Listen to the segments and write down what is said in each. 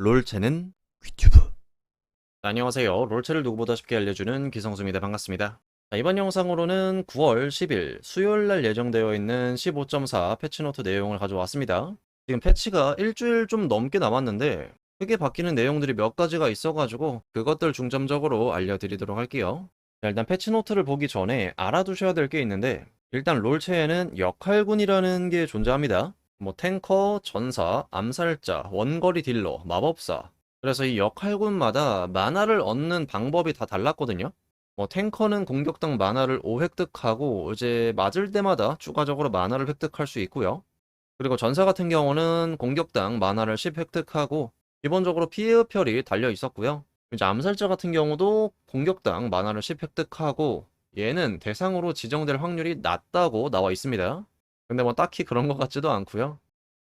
롤체는 퀴튜브. 안녕하세요. 롤체를 누구보다 쉽게 알려주는 기성수입니다. 반갑습니다. 자, 이번 영상으로는 9월 10일 수요일날 예정되어 있는 15.4 패치노트 내용을 가져왔습니다. 지금 패치가 일주일 좀 넘게 남았는데 크게 바뀌는 내용들이 몇 가지가 있어가지고 그것들 중점적으로 알려드리도록 할게요. 자, 일단 패치노트를 보기 전에 알아두셔야 될 게 있는데 일단 롤체에는 역할군이라는 게 존재합니다 뭐 탱커, 전사, 암살자, 원거리 딜러, 마법사. 그래서 이 역할군마다 만화를 얻는 방법이 다 달랐거든요. 뭐 탱커는 공격당 만화를 5 획득하고 이제 맞을 때마다 추가적으로 만화를 획득할 수 있고요. 그리고 전사 같은 경우는 공격당 만화를 10 획득하고 기본적으로 피해 흡혈이 달려 있었고요. 이제 암살자 같은 경우도 공격당 만화를 10 획득하고 얘는 대상으로 지정될 확률이 낮다고 나와 있습니다. 근데 뭐 딱히 그런 것 같지도 않고요.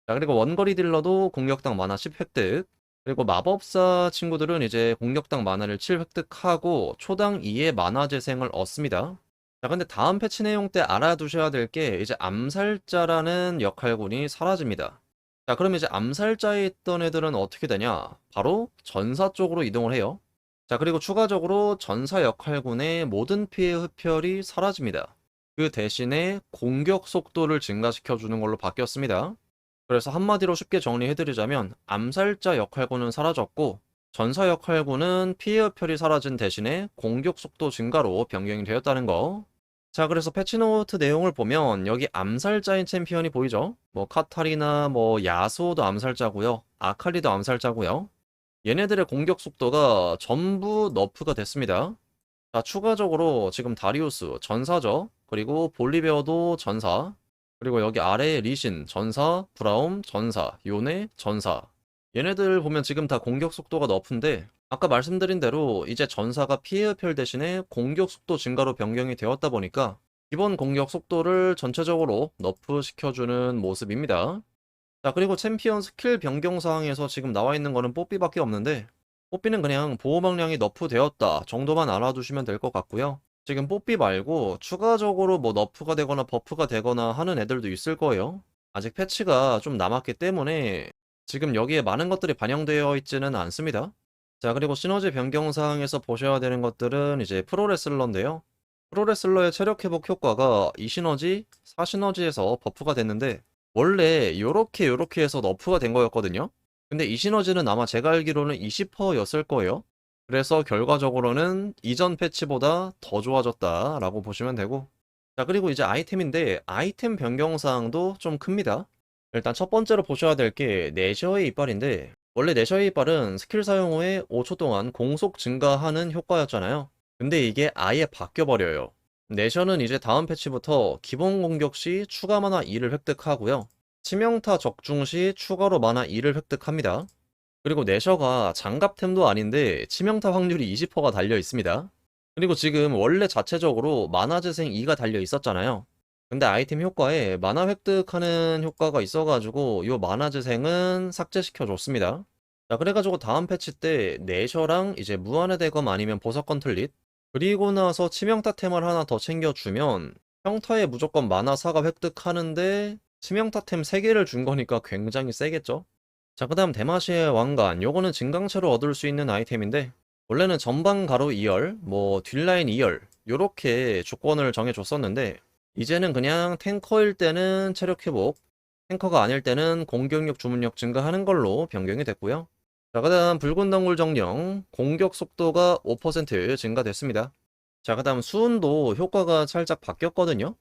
자, 그리고 원거리 딜러도 공격당 만화 10 획득. 그리고 마법사 친구들은 이제 공격당 만화를 7 획득하고 초당 2의 만화 재생을 얻습니다. 자, 근데 다음 패치 내용 때 알아두셔야 될 게 이제 암살자라는 역할군이 사라집니다. 자, 그럼 이제 암살자에 있던 애들은 어떻게 되냐? 바로 전사 쪽으로 이동을 해요. 자, 그리고 추가적으로 전사 역할군의 모든 피해 흡혈이 사라집니다. 그 대신에 공격 속도를 증가시켜 주는 걸로 바뀌었습니다. 그래서 한마디로 쉽게 정리해드리자면 암살자 역할군은 사라졌고 전사 역할군은 피해 흡혈이 사라진 대신에 공격 속도 증가로 변경이 되었다는 거. 자, 그래서 패치노트 내용을 보면 여기 암살자인 챔피언이 보이죠? 뭐 카타리나 뭐 야수도 암살자고요. 아칼리도 암살자고요. 얘네들의 공격 속도가 전부 너프가 됐습니다. 자, 추가적으로 지금 다리우스 전사죠. 그리고 볼리베어도 전사. 그리고 여기 아래에 리신 전사, 브라움 전사, 요네 전사. 얘네들 보면 지금 다 공격 속도가 너프인데 아까 말씀드린 대로 이제 전사가 피해 흡혈 대신에 공격 속도 증가로 변경이 되었다 보니까 기본 공격 속도를 전체적으로 너프 시켜주는 모습입니다. 자, 그리고 챔피언 스킬 변경 사항에서 지금 나와 있는 거는 뽀삐밖에 없는데 뽀삐는 그냥 보호막량이 너프 되었다 정도만 알아두시면 될 것 같고요. 지금 뽀삐 말고 추가적으로 뭐 너프가 되거나 버프가 되거나 하는 애들도 있을 거예요. 아직 패치가 좀 남았기 때문에 지금 여기에 많은 것들이 반영되어 있지는 않습니다. 자, 그리고 시너지 변경 사항에서 보셔야 되는 것들은 이제 프로레슬러인데요. 프로레슬러의 체력 회복 효과가 이 시너지, 4시너지에서 버프가 됐는데 원래 요렇게 요렇게 해서 너프가 된 거였거든요. 근데 이 시너지는 아마 제가 알기로는 20%였을 거예요. 그래서 결과적으로는 이전 패치보다 더 좋아졌다라고 보시면 되고 자 그리고 이제 아이템인데 아이템 변경 사항도 좀 큽니다. 일단 첫 번째로 보셔야 될 게 내셔의 이빨인데 원래 내셔의 이빨은 스킬 사용 후에 5초 동안 공속 증가하는 효과였잖아요. 근데 이게 아예 바뀌어버려요. 내셔는 이제 다음 패치부터 기본 공격 시 추가 만화 2를 획득하고요. 치명타 적중 시 추가로 만화 2를 획득합니다. 그리고 내셔가 장갑템도 아닌데 치명타 확률이 20%가 달려 있습니다. 그리고 지금 원래 자체적으로 만화 재생 2가 달려 있었잖아요. 근데 아이템 효과에 만화 획득하는 효과가 있어가지고 이 만화 재생은 삭제시켜 줬습니다. 자 그래가지고 다음 패치 때 내셔랑 이제 무한의 대검 아니면 보석 건틀릿 그리고 나서 치명타 템을 하나 더 챙겨주면 평타에 무조건 만화 4가 획득하는데 치명타 템 3개를 준 거니까 굉장히 세겠죠? 자, 그 다음 대마시의 왕관. 요거는 증강체로 얻을 수 있는 아이템인데, 원래는 전방 가로 2열, 뭐 뒷라인 2열, 요렇게 조건을 정해줬었는데, 이제는 그냥 탱커일 때는 체력 회복, 탱커가 아닐 때는 공격력 주문력 증가하는 걸로 변경이 됐고요. 자, 그 다음 붉은 덩굴 정령, 공격 속도가 5% 증가됐습니다. 자, 그 다음 수은도 효과가 살짝 바뀌었거든요.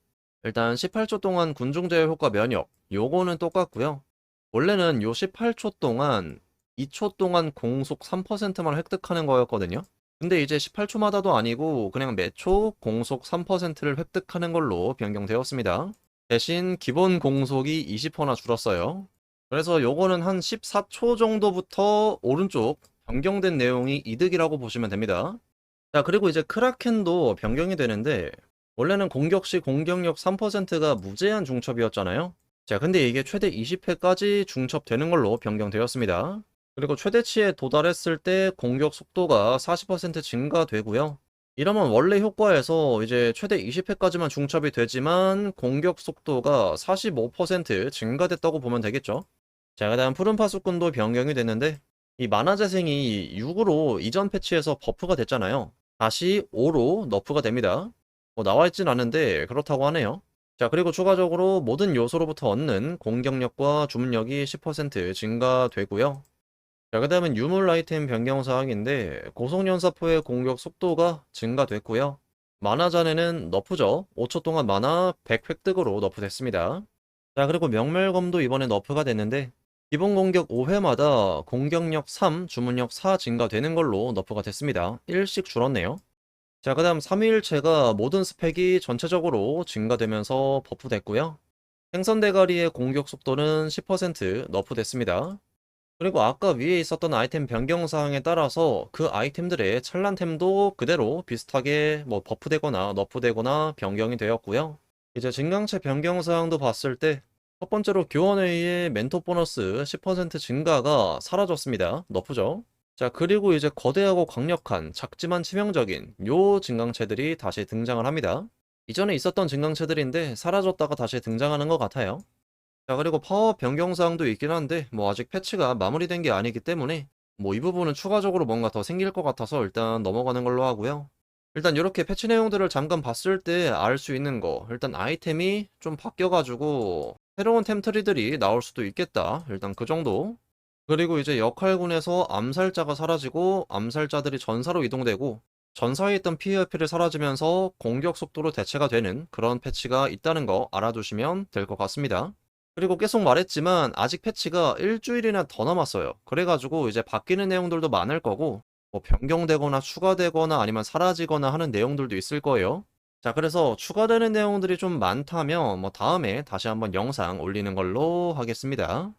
일단 18초 동안 군중제어 효과 면역, 요거는 똑같고요. 원래는 요 18초 동안 2초 동안 공속 3%만 획득하는 거였거든요. 근데 이제 18초마다도 아니고 그냥 매초 공속 3%를 획득하는 걸로 변경되었습니다. 대신 기본 공속이 20%나 줄었어요. 그래서 요거는 한 14초 정도부터 오른쪽 변경된 내용이 이득이라고 보시면 됩니다. 자, 그리고 이제 크라켄도 변경이 되는데 원래는 공격 시 공격력 3%가 무제한 중첩이었잖아요. 자, 근데 이게 최대 20회까지 중첩되는 걸로 변경되었습니다. 그리고 최대치에 도달했을 때 공격 속도가 40% 증가되고요. 이러면 원래 효과에서 이제 최대 20회까지만 중첩이 되지만 공격 속도가 45% 증가됐다고 보면 되겠죠. 자, 그 다음 푸른 파수꾼도 변경이 됐는데 이 만화 재생이 6으로 이전 패치에서 버프가 됐잖아요. 다시 5로 너프가 됩니다. 뭐 나와 있진 않은데 그렇다고 하네요. 자, 그리고 추가적으로 모든 요소로부터 얻는 공격력과 주문력이 10% 증가되고요. 자, 그 다음은 유물 아이템 변경 사항인데 고속연사포의 공격 속도가 증가됐고요. 만화 잔에는 너프죠. 5초 동안 만화 100 획득으로 너프됐습니다. 자, 그리고 명멸검도 이번에 너프가 됐는데 기본 공격 5회마다 공격력 3, 주문력 4 증가되는 걸로 너프가 됐습니다. 1씩 줄었네요. 자, 그 다음 3일체가 모든 스펙이 전체적으로 증가되면서 버프됐고요. 생선 대가리의 공격 속도는 10% 너프됐습니다. 그리고 아까 위에 있었던 아이템 변경 사항에 따라서 그 아이템들의 찬란템도 그대로 비슷하게 뭐 버프되거나 너프되거나 변경이 되었고요. 이제 증강체 변경 사항도 봤을 때 첫 번째로 의해 멘토 보너스 10% 증가가 사라졌습니다. 너프죠? 자, 그리고 이제 거대하고 강력한 작지만 치명적인 요 증강체들이 다시 등장을 합니다. 이전에 있었던 증강체들인데 사라졌다가 다시 등장하는 것 같아요. 자, 그리고 파워 변경 사항도 있긴 한데 뭐 아직 패치가 마무리된 게 아니기 때문에 뭐 이 부분은 추가적으로 뭔가 더 생길 것 같아서 일단 넘어가는 걸로 하고요. 일단 이렇게 패치 내용들을 잠깐 봤을 때 알 수 있는 거 일단 아이템이 좀 바뀌어가지고 새로운 템트리들이 나올 수도 있겠다. 일단 그 정도. 그리고 이제 역할군에서 암살자가 사라지고 암살자들이 전사로 이동되고 전사에 있던 PVP를 사라지면서 공격 속도로 대체가 되는 그런 패치가 있다는 거 알아두시면 될 것 같습니다. 그리고 계속 말했지만 아직 패치가 일주일이나 더 남았어요. 그래가지고 이제 바뀌는 내용들도 많을 거고 뭐 변경되거나 추가되거나 아니면 사라지거나 하는 내용들도 있을 거예요. 자, 그래서 추가되는 내용들이 좀 많다면 뭐 다음에 다시 한번 영상 올리는 걸로 하겠습니다.